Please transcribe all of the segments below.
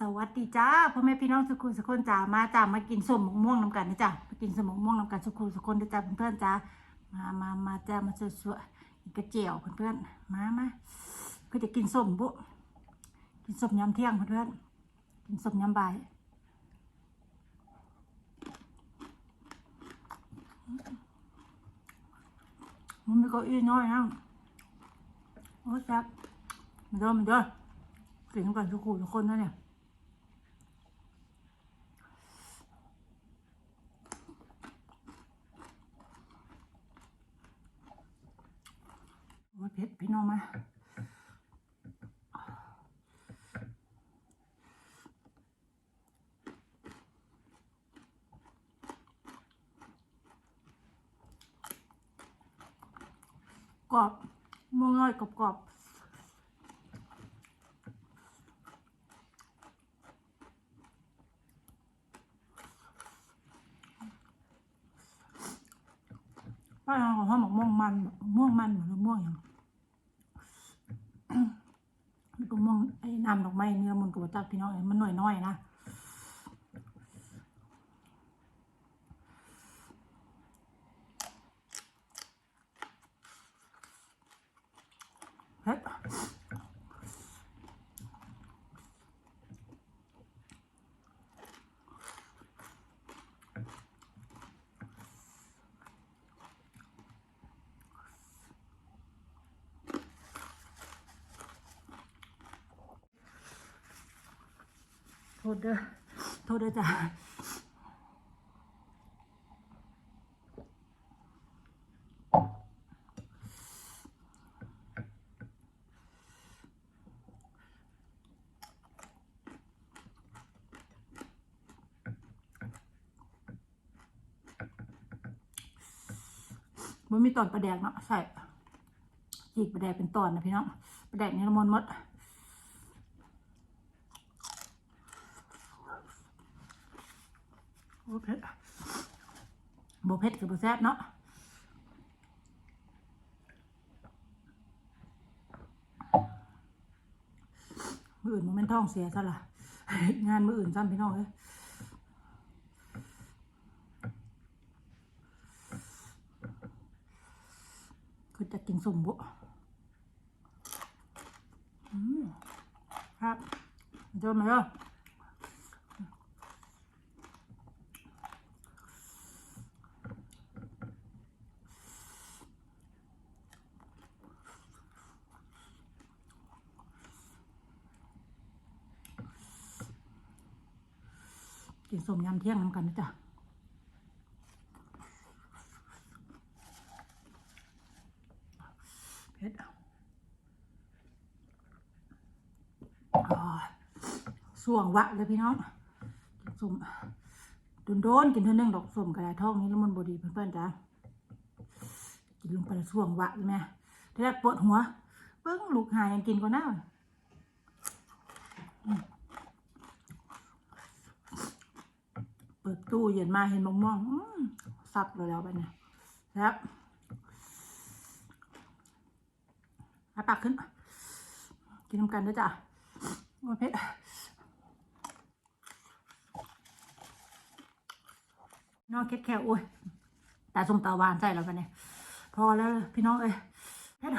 สวัสดีจ้าพ่อแม่พี่น้องสุขุมสุคนจ้ามาจ้ามากินส้มมะม่วงน้ำกันนะจ้ามากินส้มมะม่วงน้ำกันสุขุมสุคนนะจ้าเพื่อนๆจ้ามามามาจ้ามาสวยๆกระเจียวเพื่อนๆมามาก็จะกินส้มบุกินส้มยำเที่ยงเพื่อนๆกินส้มยำบ่ายมันมีเก้าอี้น้อยนะโอ้ยจับมันเด้อมันเด้อกินน้ำกันสุขุมสุคนนะเนี่ย โอ้ยเผ็ดพี่น้องมา กรอบม่วงน้อยกรอบกรอบป้าของเขาบอกม่วงมันม่วงมันเหมือนม่วงอย่าง มันก็มองไอ้น้ำดอกไม้เนื้อมันกับจักพี่น้องเอ้ยมันหน่อยน้อยๆนะเฮ้ยโทษเด้อโทษเด้อจ้ะมันมีตอนประแดกเนาะใส่จีกประแดกเป็นตอนนะพี่น้องประแดกนี่ละมุนมด โอ้เผ็ดโบเผ็ดกับโบแซ่บเนาะมืออื่นมันเป็นท้องเสียซะละงานมืออื่นซ้ำพี่น้องเลยคือจะกินสมบุอืมครับเจอมาเยอะ กินส้มยำเที่ยงน้ำกันนะจ๊ะเผ็ดอ่าส่วงวะเลยพี่น้องกินส้มโดนๆกินเท่านึงดอกส้มกระไรท้องนี้แล้วมันบดีเพื่อนๆจ้ะกินลงไปส่วงวะเลยแม่ทีแรกปวดหัวเบิ้งลูกหายยังกินก็น่า เปิดตู้เย็นมาเห็นมะม่วงอื้อสับเลยแล้วไปเนี่ยครับอาปากขึ้น กินน้ำกันด้วยจ้ะโอเผ็ดน้องเค็แค่โอ้ยตาส้มตาวานใส่แล้วกันเนี่ยพอแล้วพี่น้องเอ้ยเผ็ด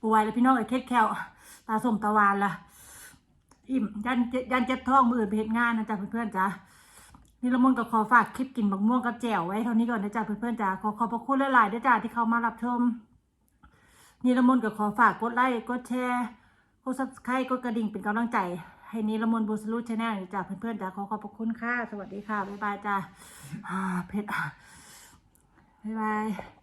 ปวายเลยพี่น้องเอ้ยเค็แค่ตาส้มตาวานละ อิ่มยันยันเจ็บท้องมืออื่นไปเห็นงานนะจ๊ะเพื่อนๆจ้ะนี่ละมุนก็ขอฝากคลิปกินบักม่วงกับแจ่วไว้เท่านี้ก่อนนะจ๊ะเพื่อนๆจ้ะขอขอบพระคุณหลายๆด้วยจ้ะที่เข้ามารับชมนี่ละมุนก็ขอฝากกดไลค์กดแชร์กดซับสไครต์กดกระดิ่งเป็นกำลังใจ ให้นี่ละมุนบูสลูชแนลจ้ะเพื่อนๆจ้ะขอขอบพระคุณค่ะสวัสดีค่ะบ๊ายบายจ้ะเพชรบ๊ายบาย